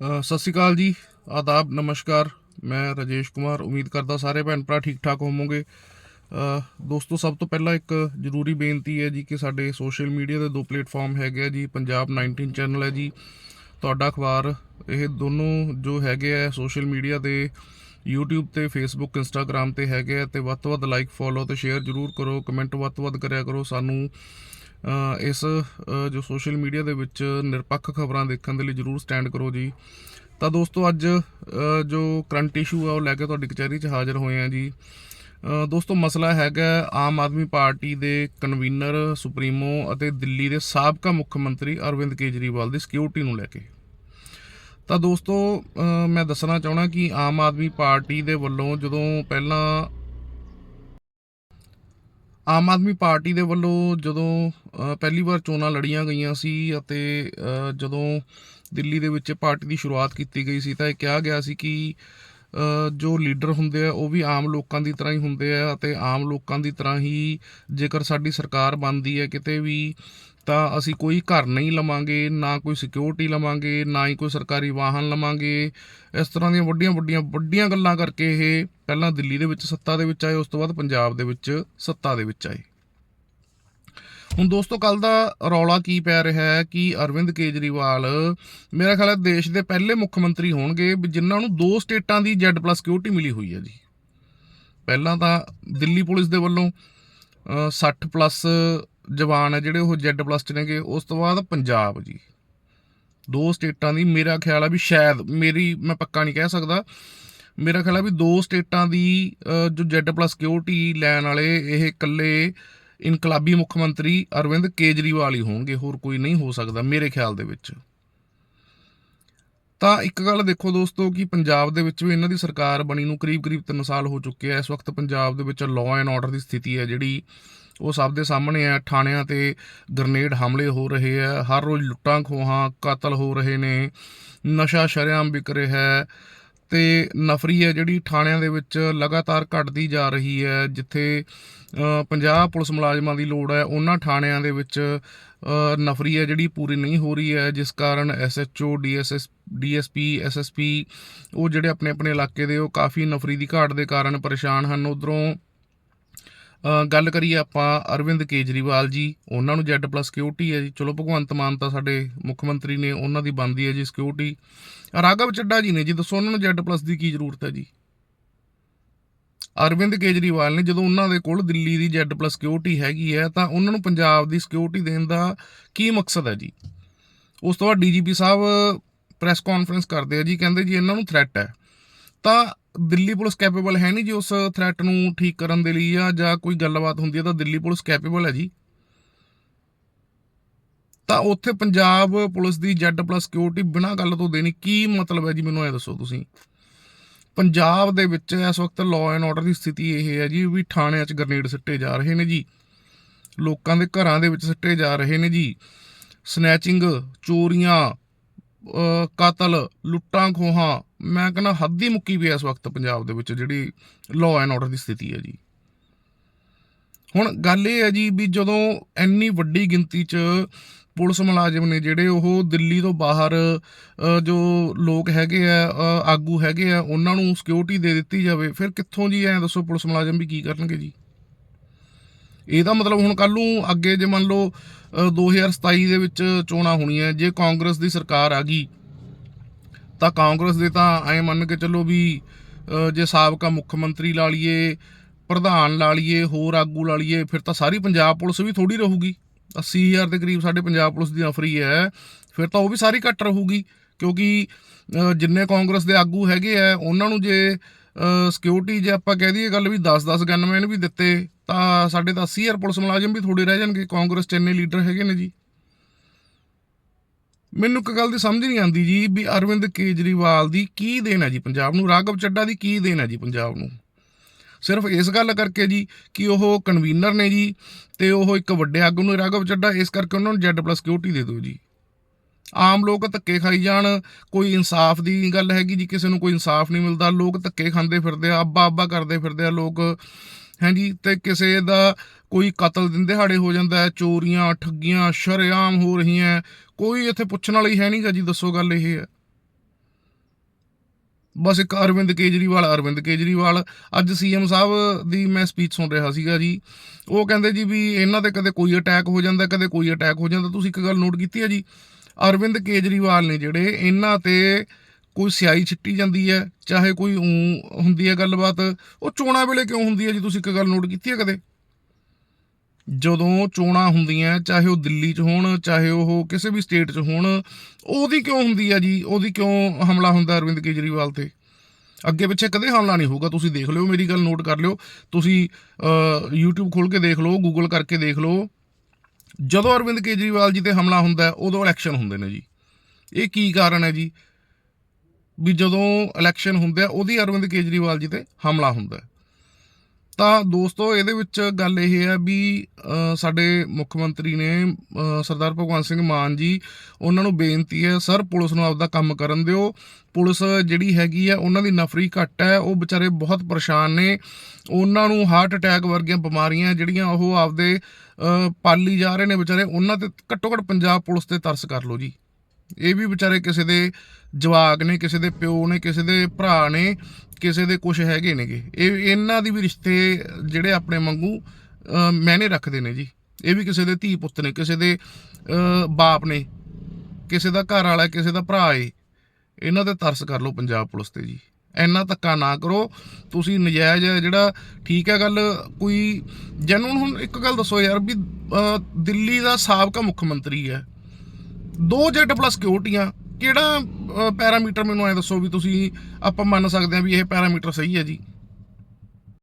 ਸਤਿ ਸ਼੍ਰੀ ਅਕਾਲ ਜੀ। ਆਦਾਬ, ਨਮਸਕਾਰ। ਮੈਂ ਰਾਜੇਸ਼ ਕੁਮਾਰ। ਉਮੀਦ ਕਰਦਾ ਸਾਰੇ ਭੈਣ ਭਰਾ ਠੀਕ ਠਾਕ ਹੋਵੋਗੇ। ਦੋਸਤੋ, ਸਭ ਤੋਂ ਪਹਿਲਾਂ ਇੱਕ ਜ਼ਰੂਰੀ ਬੇਨਤੀ ਹੈ ਜੀ ਕਿ ਸਾਡੇ ਸੋਸ਼ਲ ਮੀਡੀਆ ਦੇ ਦੋ ਪਲੇਟਫਾਰਮ ਹੈਗੇ ਆ ਜੀ। ਪੰਜਾਬ 19 ਚੈਨਲ ਹੈ ਜੀ। ਤੁਹਾਡਾ ਅਖਬਾਰ, ਇਹ ਦੋਨੋਂ ਜੋ ਹੈਗੇ ਆ ਸੋਸ਼ਲ ਮੀਡੀਆ ਤੇ YouTube ਤੇ Facebook, Instagram ਤੇ ਹੈਗੇ ਆ ਤੇ ਵੱਧ ਤੋਂ ਵੱਧ ਲਾਈਕ ਫੋਲੋ ਤੇ ਸ਼ੇਅਰ ਜ਼ਰੂਰ ਕਰੋ। ਕਮੈਂਟ ਵੱਧ ਤੋਂ ਵੱਧ ਕਰਿਆ ਕਰੋ। ਸਾਨੂੰ ਇਸ ਜੋ ਸੋਸ਼ਲ ਮੀਡੀਆ ਦੇ ਵਿੱਚ ਨਿਰਪੱਖ ਖਬਰਾਂ ਦੇਖਣ ਦੇ ਲਈ ਜਰੂਰ ਸਟੈਂਡ ਕਰੋ ਜੀ। ਤਾਂ ਦੋਸਤੋ ਅੱਜ ਜੋ ਕਰੰਟ ਇਸ਼ੂ ਆ ਉਹ ਲੈ ਕੇ ਤੁਹਾਡੀ ਕਚਹਿਰੀ 'ਚ ਹਾਜ਼ਰ ਹੋਏ ਆ ਜੀ। ਦੋਸਤੋ ਮਸਲਾ ਹੈਗਾ ਆਮ ਆਦਮੀ ਪਾਰਟੀ ਦੇ ਕਨਵੀਨਰ ਸੁਪਰੀਮੋ ਅਤੇ ਦਿੱਲੀ ਦੇ ਸਾਬਕਾ ਮੁੱਖ ਮੰਤਰੀ ਅਰਵਿੰਦ ਕੇਜਰੀਵਾਲ ਦੀ ਸਿਕਿਉਰਿਟੀ ਨੂੰ ਲੈ ਕੇ। ਤਾਂ ਦੋਸਤੋ ਮੈਂ ਦੱਸਣਾ ਚਾਹਣਾ ਕਿ ਆਮ ਆਦਮੀ ਪਾਰਟੀ ਦੇ ਵੱਲੋਂ ਜਦੋਂ ਪਹਿਲਾਂ ਆਮ ਆਦਮੀ ਪਾਰਟੀ ਦੇ ਵੱਲੋਂ ਜਦੋਂ ਪਹਿਲੀ ਵਾਰ ਚੋਣਾਂ ਲੜੀਆਂ ਗਈਆਂ ਸੀ ਅਤੇ ਜਦੋਂ ਦਿੱਲੀ ਦੇ ਵਿੱਚ ਪਾਰਟੀ ਦੀ ਸ਼ੁਰੂਆਤ ਕੀਤੀ ਗਈ ਸੀ ਤਾਂ ਇਹ ਕਿਹਾ ਗਿਆ ਸੀ ਕਿ ਜੋ ਲੀਡਰ ਹੁੰਦੇ ਆ ਉਹ ਵੀ ਆਮ ਲੋਕਾਂ ਦੀ ਤਰ੍ਹਾਂ ਹੀ ਹੁੰਦੇ ਆ ਅਤੇ ਆਮ ਲੋਕਾਂ ਦੀ ਤਰ੍ਹਾਂ ਹੀ ਜੇਕਰ ਸਾਡੀ ਸਰਕਾਰ ਬਣਦੀ ਹੈ ਕਿਤੇ ਵੀ ਤਾਂ ਅਸੀਂ ਕੋਈ ਘਰ ਨਹੀਂ ਲਵਾਂਗੇ ਨਾ ਕੋਈ ਸਿਕਿਉਰਿਟੀ ਲਵਾਂਗੇ ਨਾ ਹੀ ਕੋਈ ਸਰਕਾਰੀ ਵਾਹਨ ਲਵਾਂਗੇ। ਇਸ ਤਰ੍ਹਾਂ ਦੀਆਂ ਵੱਡੀਆਂ ਵੱਡੀਆਂ ਵੱਡੀਆਂ ਗੱਲਾਂ ਕਰਕੇ ਇਹ ਪਹਿਲਾਂ ਦਿੱਲੀ ਦੇ ਵਿੱਚ ਸੱਤਾ ਦੇ ਵਿੱਚ ਆਏ ਉਸ ਤੋਂ ਬਾਅਦ ਪੰਜਾਬ ਦੇ ਵਿੱਚ ਸੱਤਾ ਦੇ ਵਿੱਚ ਆਏ। ਹੁਣ ਦੋਸਤੋ ਕੱਲ ਦਾ ਰੌਲਾ ਕੀ ਪੈ ਰਿਹਾ ਹੈ ਕਿ ਅਰਵਿੰਦ ਕੇਜਰੀਵਾਲ ਮੇਰਾ ਖਿਆਲ ਹੈ ਦੇਸ਼ ਦੇ ਪਹਿਲੇ ਮੁੱਖ ਮੰਤਰੀ ਹੋਣਗੇ ਵੀ ਜਿਨ੍ਹਾਂ ਨੂੰ ਦੋ ਸਟੇਟਾਂ ਦੀ Z+ ਸਿਕਿਉਰਿਟੀ ਮਿਲੀ ਹੋਈ ਹੈ ਜੀ। ਪਹਿਲਾਂ ਤਾਂ ਦਿੱਲੀ ਪੁਲਿਸ ਦੇ ਵੱਲੋਂ ਅ, 60 ਪਲੱਸ ਜਵਾਨ ਹੈ ਜਿਹੜੇ ਉਹ Z+ ਚ ਨੇਗੇ, ਉਸ ਤੋਂ ਬਾਅਦ ਪੰਜਾਬ ਜੀ। ਦੋ ਸਟੇਟਾਂ ਦੀ ਮੇਰਾ ਖਿਆਲ ਆ ਵੀ ਸ਼ਾਇਦ ਮੇਰੀ, ਮੈਂ ਪੱਕਾ ਨਹੀਂ ਕਹਿ ਸਕਦਾ। ਮੇਰਾ ਖਿਆਲ ਆ ਵੀ ਦੋ ਸਟੇਟਾਂ ਦੀ ਜੋ ਜੋ ਪਲੱਸ ਸਿਕਿਉਰਿਟੀ ਲੈਣ ਵਾਲੇ, ਇਹ ਇਕੱਲੇ ਇਨਕਲਾਬੀ ਮੁੱਖ ਮੰਤਰੀ ਅਰਵਿੰਦ ਕੇਜਰੀਵਾਲ ਹੀ ਹੋਣਗੇ, ਹੋਰ ਕੋਈ ਨਹੀਂ ਹੋ ਸਕਦਾ ਮੇਰੇ ਖਿਆਲ ਦੇ ਵਿੱਚ। ਤਾਂ ਇੱਕ ਗੱਲ ਦੇਖੋ ਦੋਸਤੋ ਕਿ ਪੰਜਾਬ ਦੇ ਵਿੱਚ ਵੀ ਇਹਨਾਂ ਦੀ ਸਰਕਾਰ ਬਣੀ ਨੂੰ ਕਰੀਬ-ਕਰੀਬ 3 ਸਾਲ ਹੋ ਚੁੱਕੇ ਆ। ਇਸ ਵਕਤ ਪੰਜਾਬ ਦੇ ਵਿੱਚ ਲਾਅ ਐਂਡ ਆਰਡਰ ਦੀ ਸਥਿਤੀ ਹੈ ਜਿਹੜੀ ਉਹ ਸਭ ਦੇ ਸਾਹਮਣੇ ਆ ਥਾਣਿਆਂ ਤੇ ਗ੍ਰਨੇਡ ਹਮਲੇ ਹੋ ਰਹੇ ਆ ਹਰ ਰੋਜ਼ ਲੁੱਟਾਂ ਖੋਹਾਂ ਕਤਲ ਹੋ ਰਹੇ ਨੇ ਨਸ਼ਾ ਸ਼ਰਿਆਮ ਵਿਕ ਰਿਹਾ ਹੈ ਤੇ ਨਫਰੀ ਹੈ ਜਿਹੜੀ ਥਾਣਿਆਂ ਦੇ ਵਿੱਚ ਲਗਾਤਾਰ ਘਟਦੀ ਜਾ ਰਹੀ ਹੈ ਜਿੱਥੇ ਅ, 50 ਪੁਲਿਸ ਮੁਲਾਜ਼ਮਾਂ ਦੀ ਲੋੜ ਹੈ ਉਹਨਾਂ ਥਾਣਿਆਂ ਦੇ ਵਿੱਚ ਨਫਰੀ ਹੈ ਜਿਹੜੀ ਪੂਰੀ ਨਹੀਂ ਹੋ ਰਹੀ ਹੈ ਜਿਸ ਕਾਰਨ ਐਸਐਚਓ ਡੀਐਸਐਸ ਡੀਐਸਪੀ ਐਸਐਸਪੀ ਉਹ ਜਿਹੜੇ ਆਪਣੇ ਆਪਣੇ ਇਲਾਕੇ ਦੇ ਉਹ ਕਾਫੀ ਨਫਰੀ ਦੀ ਘਾਟ ਦੇ ਕਾਰਨ ਪਰੇਸ਼ਾਨ ਹਨ। ਉਧਰੋਂ ਗੱਲ ਕਰੀਏ ਆਪਾਂ ਅਰਵਿੰਦ ਕੇਜਰੀਵਾਲ ਜੀ, ਉਹਨਾਂ ਨੂੰ Z+ ਸਿਕਿਉਰਿਟੀ ਹੈ ਜੀ। ਚਲੋ ਭਗਵੰਤ ਮਾਨ ਤਾਂ ਸਾਡੇ ਮੁੱਖ ਮੰਤਰੀ ਨੇ, ਉਹਨਾਂ ਦੀ ਬੰਦੀ ਹੈ ਜੀ ਸਿਕਿਉਰਿਟੀ ਰਾਘਵ ਚੱਡਾ ਜੀ ਨੇ ਜੀ, ਦੱਸੋ ਉਹਨਾਂ ਨੂੰ Z+ ਦੀ ਕੀ ਜ਼ਰੂਰਤ ਹੈ ਜੀ? ਅਰਵਿੰਦ ਕੇਜਰੀਵਾਲ ਨੇ, ਜਦੋਂ ਉਹਨਾਂ ਦੇ ਕੋਲ ਦਿੱਲੀ ਦੀ Z+ ਸਿਕਿਉਰਿਟੀ ਹੈਗੀ ਹੈ, ਤਾਂ ਉਹਨਾਂ ਨੂੰ ਪੰਜਾਬ ਦੀ ਸਿਕਿਉਰਿਟੀ ਦੇਣ ਦਾ ਕੀ ਮਕਸਦ ਹੈ ਜੀ? ਉਸ ਤੋਂ ਬਾਅਦ ਡੀਜੀਪੀ ਸਾਹਿਬ ਪ੍ਰੈਸ ਕਾਨਫਰੰਸ ਕਰਦੇ ਆ ਜੀ, ਕਹਿੰਦੇ ਜੀ ਇਹਨਾਂ ਨੂੰ ਥ੍ਰੈਟ ਹੈ। ਤਾਂ ਦਿੱਲੀ ਪੁਲਿਸ ਕੈਪੇਬਲ ਹੈ ਨਹੀਂ ਜੀ ਉਸ ਥ੍ਰੈਟ ਨੂੰ ਠੀਕ ਕਰਨ ਦੇ ਲਈ ਜਾਂ ਜਾਂ ਕੋਈ ਗੱਲਬਾਤ ਹੁੰਦੀ ਹੈ ਤਾਂ ਦਿੱਲੀ ਪੁਲਿਸ ਕੈਪੇਬਲ ਹੈ ਜੀ। ਤਾਂ ਉੱਥੇ ਪੰਜਾਬ ਪੁਲਿਸ ਦੀ Z+ ਸਿਕਿਉਰਿਟੀ ਬਿਨਾਂ ਗੱਲ ਤੋਂ ਦੇਣੀ ਕੀ ਮਤਲਬ ਹੈ ਜੀ ਮੈਨੂੰ ਇਹ ਦੱਸੋ ਤੁਸੀਂ। ਪੰਜਾਬ ਦੇ ਵਿੱਚ ਇਸ ਵਕਤ ਲਾਅ ਐਂਡ ਆਰਡਰ ਦੀ ਸਥਿਤੀ ਇਹ ਹੈ ਜੀ ਵੀ ਥਾਣਿਆਂ 'ਚ ਗ੍ਰਨੇਡ ਸਿੱਟੇ ਜਾ ਰਹੇ ਨੇ ਜੀ। ਲੋਕਾਂ ਦੇ ਘਰਾਂ ਦੇ ਵਿੱਚ ਸਿੱਟੇ ਜਾ ਰਹੇ ਨੇ ਜੀ। ਸਨੈਚਿੰਗ ਚੋਰੀਆਂ ਕਤਲ, ਲੁੱਟਾਂ, ਖੋਹਾਂ, ਮੈਂ ਕਹਿੰਦਾ ਹੱਦ ਹੀ ਮੁੱਕੀ ਪਈ ਇਸ ਵਕਤ ਪੰਜਾਬ ਦੇ ਵਿੱਚ, ਜਿਹੜੀ ਲਾਅ ਐਂਡ ਆਰਡਰ ਦੀ ਸਥਿਤੀ ਹੈ ਜੀ। ਹੁਣ ਗੱਲ ਇਹ ਹੈ ਜੀ ਵੀ ਜਦੋਂ ਇੰਨੀ ਵੱਡੀ ਗਿਣਤੀ 'ਚ ਪੁਲਿਸ ਮੁਲਾਜ਼ਮ ਨੇ ਜਿਹੜੇ ਉਹ ਦਿੱਲੀ ਤੋਂ ਬਾਹਰ ਜੋ ਲੋਕ ਹੈਗੇ ਆ ਆਗੂ ਹੈਗੇ ਆ, ਉਹਨਾਂ ਨੂੰ ਸਿਕਿਉਰਿਟੀ ਦੇ ਦਿੱਤੀ ਜਾਵੇ, ਫਿਰ ਕਿੱਥੋਂ ਜੀ ਐ ਦੱਸੋ ਪੁਲਿਸ ਮੁਲਾਜ਼ਮ ਵੀ ਕੀ ਕਰਨਗੇ ਜੀ? ਇਹਦਾ ਮਤਲਬ ਹੁਣ ਕੱਲ ਨੂੰ ਅੱਗੇ ਜੇ ਮੰਨ ਲਓ ਅ, 2027 ਦੇ ਵਿੱਚ ਚੋਣਾਂ ਹੋਣੀਆਂ ਜੇ ਕਾਂਗਰਸ ਦੀ ਸਰਕਾਰ ਆ ਗਈ ਤਾਂ ਕਾਂਗਰਸ ਦੇ ਤਾਂ ਐ ਮੰਨ ਕੇ ਚੱਲੋ ਵੀ ਜੇ ਸਾਬਕਾ ਮੁੱਖ ਮੰਤਰੀ ਲਾ ਲਈਏ ਪ੍ਰਧਾਨ ਲਾ ਲਈਏ ਹੋਰ ਆਗੂ ਲਾ ਲਈਏ ਫਿਰ ਤਾਂ ਸਾਰੀ ਪੰਜਾਬ ਪੁਲਿਸ ਵੀ ਥੋੜੀ ਰਹੂਗੀ। 80000 ਦੇ ਕਰੀਬ ਸਾਡੇ ਪੰਜਾਬ ਪੁਲਿਸ ਦੀ ਨਫਰੀ ਹੈ ਫਿਰ ਤਾਂ ਉਹ ਵੀ ਸਾਰੀ ਘੱਟ ਰਹੂਗੀ ਕਿਉਂਕਿ ਜਿੰਨੇ ਕਾਂਗਰਸ ਦੇ ਆਗੂ ਹੈਗੇ ਆ ਉਹਨਾਂ ਨੂੰ ਜੇ ਸਿਕਿਉਰਿਟੀ ਜੇ ਆਪਾਂ ਕਹਿ ਦਈਏ ਗੱਲ ਵੀ 10-10 ਗਨਮੈਨ ਵੀ ਦਿੱਤੇ, ਤਾਂ ਸਾਡੇ ਤਾਂ 80000 ਪੁਲਿਸ ਮੁਲਾਜ਼ਮ ਵੀ ਥੋੜੇ ਰਹਿ ਜਾਣਗੇ, ਕਾਂਗਰਸ ਚ ਇੰਨੇ ਲੀਡਰ ਹੈਗੇ ਨੇ ਜੀ। ਮੈਨੂੰ ਇੱਕ ਗੱਲ ਦੀ ਸਮਝ ਨਹੀਂ ਆਉਂਦੀ ਜੀ ਵੀ ਅਰਵਿੰਦ ਕੇਜਰੀਵਾਲ ਦੀ ਕੀ ਦੇਣ ਹੈ ਜੀ ਪੰਜਾਬ ਨੂੰ, ਰਾਘਵ ਚੱਡਾ ਦੀ ਕੀ ਦੇਣ ਹੈ ਜੀ ਪੰਜਾਬ ਨੂੰ? ਸਿਰਫ ਇਸ ਗੱਲ ਕਰਕੇ ਜੀ ਕਿ ਉਹ ਕਨਵੀਨਰ ਨੇ ਜੀ, ਤੇ ਉਹ ਇੱਕ ਵੱਡੇ ਆਗੂ ਨੂੰ ਰਾਘਵ ਚੱਡਾ ਇਸ ਕਰਕੇ ਉਹਨਾਂ ਨੂੰ Z+ ਸਿਕਿਉਰਿਟੀ ਦੇ ਦਿਓ ਜੀ। ਆਮ ਲੋਕ ਧੱਕੇ ਖਾਈ ਜਾਣ, ਕੋਈ ਇਨਸਾਫ ਦੀ ਗੱਲ ਹੈਗੀ ਜੀ, ਕਿਸੇ ਨੂੰ ਕੋਈ ਇਨਸਾਫ ਨਹੀਂ ਮਿਲਦਾ, ਲੋਕ ਧੱਕੇ ਖਾਂਦੇ ਫਿਰਦੇ ਆ, ਅੱਬਾ ਅੱਬਾ ਕਰਦੇ ਫਿਰਦੇ ਆ ਲੋਕ ਹਾਂਜੀ ਤੇ ਕਿਸੇ ਦਾ ਕੋਈ ਕਤਲ ਦਿਨ ਦਿਹਾੜੇ ਹੋ ਜਾਂਦਾ ਚੋਰੀਆਂ, ਠੱਗੀਆਂ, ਸ਼ਰੇਆਮ ਹੋ ਰਹੀਆਂ ਕੋਈ ਇੱਥੇ ਪੁੱਛਣ ਵਾਲੀ ਹੈ ਨਹੀਂਗਾ ਜੀ, ਦੱਸੋ ਗੱਲ ਇਹ ਹੈ। ਬਸ ਇੱਕ ਅਰਵਿੰਦ ਕੇਜਰੀਵਾਲ ਅਰਵਿੰਦ ਕੇਜਰੀਵਾਲ, ਅੱਜ ਸੀਐਮ ਸਾਹਿਬ ਦੀ ਮੈਂ ਸਪੀਚ ਸੁਣ ਰਿਹਾ ਸੀਗਾ ਜੀ, ਉਹ ਕਹਿੰਦੇ ਜੀ ਵੀ ਇਹਨਾਂ ਤੇ ਕਦੇ ਕੋਈ ਅਟੈਕ ਹੋ ਜਾਂਦਾ, ਕਦੇ ਕੋਈ ਅਟੈਕ ਹੋ ਜਾਂਦਾ, ਤੁਸੀਂ ਇੱਕ ਗੱਲ ਨੋਟ ਕੀਤੀ ਹੈ ਜੀ ਅਰਵਿੰਦ ਕੇਜਰੀਵਾਲ ਨੇ ਜਿਹੜੇ ਇਹਨਾਂ ਤੇ ਕੋਈ ਸਿਆਈ ਛਿੱਟੀ ਜਾਂਦੀ ਹੈ ਚਾਹੇ ਕੋਈ ਊਂ ਹੁੰਦੀ ਹੈ ਗੱਲਬਾਤ ਉਹ ਚੋਣਾਂ ਵੇਲੇ ਕਿਉਂ ਹੁੰਦੀ ਹੈ ਜੀ? ਤੁਸੀਂ ਇੱਕ ਗੱਲ ਨੋਟ ਕੀਤੀ ਹੈ ਕਦੇ? ਜਦੋਂ ਚੋਣਾਂ ਹੁੰਦੀਆਂ ਚਾਹੇ ਉਹ ਦਿੱਲੀ 'ਚ ਹੋਣ ਚਾਹੇ ਉਹ ਕਿਸੇ ਵੀ ਸਟੇਟ 'ਚ ਹੋਣ ਉਹਦੀ ਕਿਉਂ ਹੁੰਦੀ ਹੈ ਜੀ? ਉਹਦੀ ਕਿਉਂ ਹਮਲਾ ਹੁੰਦਾ ਅਰਵਿੰਦ ਕੇਜਰੀਵਾਲ ਤੇ? ਅੱਗੇ ਪਿੱਛੇ ਕਦੇ ਹਮਲਾ ਨਹੀਂ ਹੋਊਗਾ। ਤੁਸੀਂ ਦੇਖ ਲਿਓ ਮੇਰੀ ਗੱਲ ਨੋਟ ਕਰ ਲਿਓ। ਤੁਸੀਂ ਅਹ, YouTube ਖੋਲ ਕੇ ਦੇਖ ਲਓ Google ਕਰਕੇ ਦੇਖ ਲਓ। ਜਦੋਂ ਅਰਵਿੰਦ ਕੇਜਰੀਵਾਲ ਜੀ ਤੇ ਹਮਲਾ ਹੁੰਦਾ ਉਦੋਂ ਇਲੈਕਸ਼ਨ ਹੁੰਦੇ ਨੇ ਜੀ। ਇਹ ਕੀ ਕਾਰਨ ਹੈ ਜੀ? ਵੀ ਜਦੋਂ ਇਲੈਕਸ਼ਨ ਹੁੰਦੇ ਆ, ਉਹਦੀ ਅਰਵਿੰਦ ਕੇਜਰੀਵਾਲ ਜੀ ਤੇ ਹਮਲਾ ਹੁੰਦਾ ਤਾਂ ਦੋਸਤੋ, ਇਹਦੇ ਵਿੱਚ ਗੱਲ ਇਹ ਹੈ ਵੀ ਸਾਡੇ ਮੁੱਖ ਮੰਤਰੀ ਨੇ ਸਰਦਾਰ ਭਗਵੰਤ ਸਿੰਘ ਮਾਨ ਜੀ, ਉਹਨਾਂ ਨੂੰ ਬੇਨਤੀ ਹੈ, ਸਰ, ਪੁਲਿਸ ਨੂੰ ਆਪਦਾ ਕੰਮ ਕਰਨ ਦਿਓ। ਪੁਲਿਸ ਜਿਹੜੀ ਹੈਗੀ ਆ, ਉਹਨਾਂ ਦੀ ਨਫਰੀ ਘੱਟ ਹੈ। ਉਹ ਵਿਚਾਰੇ ਬਹੁਤ ਪਰੇਸ਼ਾਨ ਨੇ। ਉਹਨਾਂ ਨੂੰ ਹਾਰਟ ਅਟੈਕ ਵਰਗੀਆਂ ਬਿਮਾਰੀਆਂ ਜਿਹੜੀਆਂ, ਉਹ ਆਪਦੇ ਪਾਲੀ ਜਾ ਰਹੇ ਨੇ ਵਿਚਾਰੇ ਉਹਨਾਂ ਤੇ ਘੱਟੋ ਘੱਟ ਪੰਜਾਬ ਪੁਲਿਸ ਤੇ ਤਰਸ ਕਰ ਲਓ ਜੀ। ਇਹ ਵੀ ਵਿਚਾਰੇ ਕਿਸੇ ਦੇ ਜਵਾਕ ਨੇ ਕਿਸੇ ਦੇ ਪਿਓ ਨੇ ਕਿਸੇ ਦੇ ਭਰਾ ਨੇ ਕਿਸੇ ਦੇ ਕੁਝ ਹੈਗੇ ਨੇਗੇ। ਇਹ ਇਹਨਾਂ ਦੀ ਵੀ ਰਿਸ਼ਤੇ ਜਿਹੜੇ ਆਪਣੇ ਵਾਂਗੂ ਅਹ, ਰੱਖਦੇ ਨੇ ਜੀ। ਇਹ ਵੀ ਕਿਸੇ ਦੇ ਧੀ ਪੁੱਤ ਨੇ ਕਿਸੇ ਦੇ ਬਾਪ ਨੇ ਕਿਸੇ ਦਾ ਘਰ ਵਾਲਾ ਕਿਸੇ ਦਾ ਭਰਾ ਏ। ਇਹਨਾਂ ਤੇ ਤਰਸ ਕਰ ਲਓ ਪੰਜਾਬ ਪੁਲਿਸ ਤੇ ਜੀ। ਇੰਨਾ ਧੱਕਾ ਨਾ ਕਰੋ। ਤੁਸੀਂ ਨਜਾਇਜ਼ ਜਿਹੜਾ ਠੀਕ ਹੈ ਗੱਲ, ਕੋਈ ਜੈਨੂਨ ਹੁਣ ਇੱਕ ਗੱਲ ਦੱਸੋ ਯਾਰ ਵੀ ਦਿੱਲੀ ਦਾ ਸਾਬਕਾ ਮੁੱਖ ਮੰਤਰੀ ਹੈ। ਦੋ ਜੈਟ ਪਲੱਸ ਸਿਕਿਉਰਟੀਆਂ ਕਿਹੜਾ ਪੈਰਾਮੀਟਰ ਮੈਨੂੰ ਐ ਦੱਸੋ ਵੀ ਤੁਸੀਂ ਆਪਾਂ ਮੰਨ ਸਕਦੇ ਹਾਂ ਵੀ ਇਹ ਪੈਰਾਮੀਟਰ ਸਹੀ ਹੈ ਜੀ?